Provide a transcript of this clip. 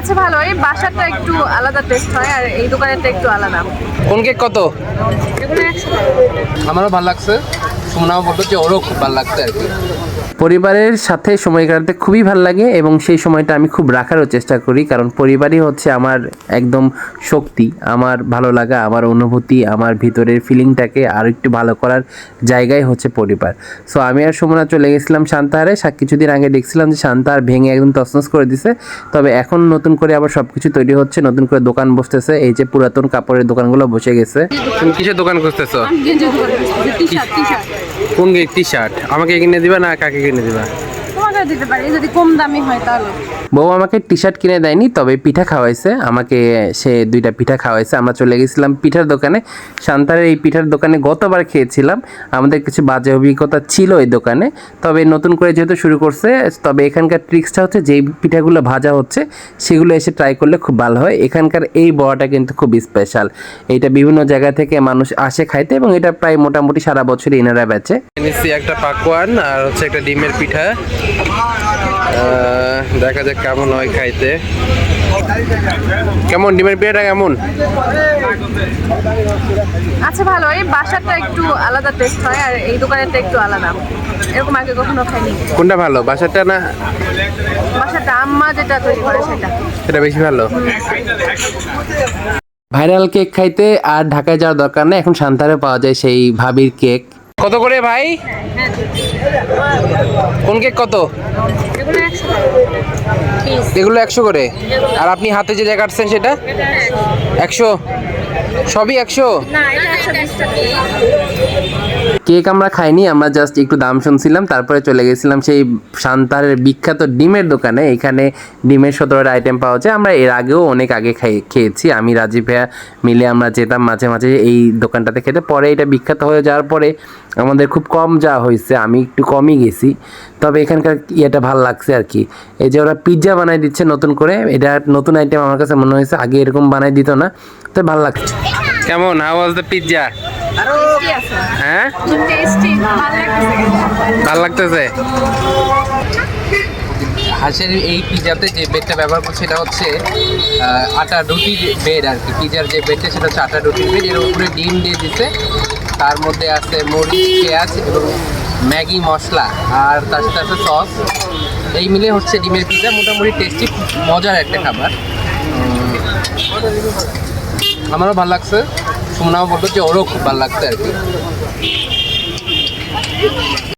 আচ্ছা ভালো। এই বাসাটা একটু আলাদা টেস্ট হয় আর এই দোকানেরটা একটু আলাদা। কোন কেক কত? আমারও ভালো লাগছে। সোনাও বলল যে ওরও খুব ভালো লাগছে আর কি। পরিবারের সাথে সময় কাটাতে খুবই ভালো লাগে এবং সেই সময়টা আমি খুব রাখারও চেষ্টা করি কারণ পরিবারই হচ্ছে আমার একদম শক্তি আমার ভালো লাগা আমার অনুভূতি আমার ভিতরের ফিলিংটাকে আর একটু ভালো করার জায়গায় হচ্ছে পরিবার। সো আমি আর সুমনা চলে গেছিলাম শান্তাহারে সা- কিছুদিন আগে দেখছিলাম যে শান্তাহার ভেঙে একদম তছনছ করে দিছে। তবে এখন নতুন করে আবার সব কিছু তৈরি হচ্ছে নতুন করে দোকান বসতেছে এই যে পুরাতন কাপড়ের দোকানগুলো বসে গেছে। তুমি কিসের দোকান খুঁজতেছো? কোন টি শার্ট আমাকে কিনে দিবা না কাকে কিনে দিবা? তোমাকে দিতে পারি যদি কম দামি হয় তাহলে। বউ আমাকে টি শার্ট কিনে দেয়নি তবে পিঠা খাওয়াইছে। আমাকে সে দুইটা পিঠা খাওয়াইছে। আমরা চলে গেছিলাম পিঠার দোকানে। শান্তারের এই পিঠার দোকানে গতবার খেয়েছিলাম। আমাদের কিছু বাজে অভিজ্ঞতা ছিল এই দোকানে। তবে নতুন করে যেহেতু শুরু করছে তবে এখানকার ট্রিক্সটা হচ্ছে যেই পিঠাগুলো ভাজা হচ্ছে সেগুলো এসে ট্রাই করলে খুব ভালো হয়। এখানকার এই বড়াটা কিন্তু খুব স্পেশাল এটা বিভিন্ন জায়গা থেকে মানুষ আসে খাইতে এবং এটা প্রায় মোটামুটি সারা বছরই এনারা বেচে। একটা পাকোয়ান আর হচ্ছে একটা ডিমের পিঠা। দেখা যাক কেমন হয় খাইতে। কেমন ডিমের পিঠাটা কেমন? আচ্ছা ভালো। এই বাসাটা একটু আলাদা টেস্ট হয় আর এই দোকানেরটা একটু আলাদা। এরকম আগে কখনো খাইনি। কোনটা ভালো বাসাটা না? বাসাটা আম্মা যেটা তৈরি করে সেটা। সেটা বেশি ভালো। ভাইরাল কেক খাইতে আর ঢাকায় যাওয়ার দরকার নেই এখন সান্তারে পাওয়া যায় সেই ভাবির কেক। কত করে ভাই? কোন কেক কত? এগুলো একশো করে। আর আপনি হাতে যে জায়গা কাটছেন সেটা? একশো? সবই একশো? কেক আমরা খাইনি, আমরা জাস্ট একটু দাম শুনছিলাম, তারপরে চলে গেছিলাম সেই শান্তারের বিখ্যাত ডিমের দোকানে। এখানে ডিমের সতেরোটা আইটেম পাওয়া যায়। আমরা এর আগেও অনেক আগে খাই, খেয়েছি। আমি, রাজীব ভাইয়া মিলে আমরা যেতাম মাঝে মাঝে এই দোকানটাতে খেতে। পরে এটা বিখ্যাত হয়ে যাওয়ার পরে আমাদের খুব কম যাওয়া হয়েছে, আমি একটু কমই গেছি। তবে এখানকার ইয়েটা ভালো লাগছে আর কি। এই যে ওরা পিৎজা বানাই দিচ্ছে নতুন করে, এটা নতুন আইটেম আমার কাছে মনে হয়েছে, আগে এরকম বানাই দিত না, তো ভালো লাগছে। কেমন? হাউ ওয়াজ দ্য পিৎজা হ্যাঁ? টেস্টি ভালো লাগতেছে হাঁসের এই পিজাতে যে বেডটা ব্যবহার করছে সেটা হচ্ছে আটা রুটির বেড আর কি। পিজার যে বেডটা সেটা হচ্ছে আটা রুটির বেড এর উপরে ডিম দিয়ে দিতে তার মধ্যে আছে মরিচ পেঁয়াজ এবং ম্যাগি মশলা আর তার সাথে আছে সস। এই মিলে হচ্ছে ডিমের পিজা মোটামুটি টেস্টি মজার একটা খাবার। আমারও ভালো লাগছে সুমনাও বলতো যে ওরও খুব ভালো লাগছে আর কি।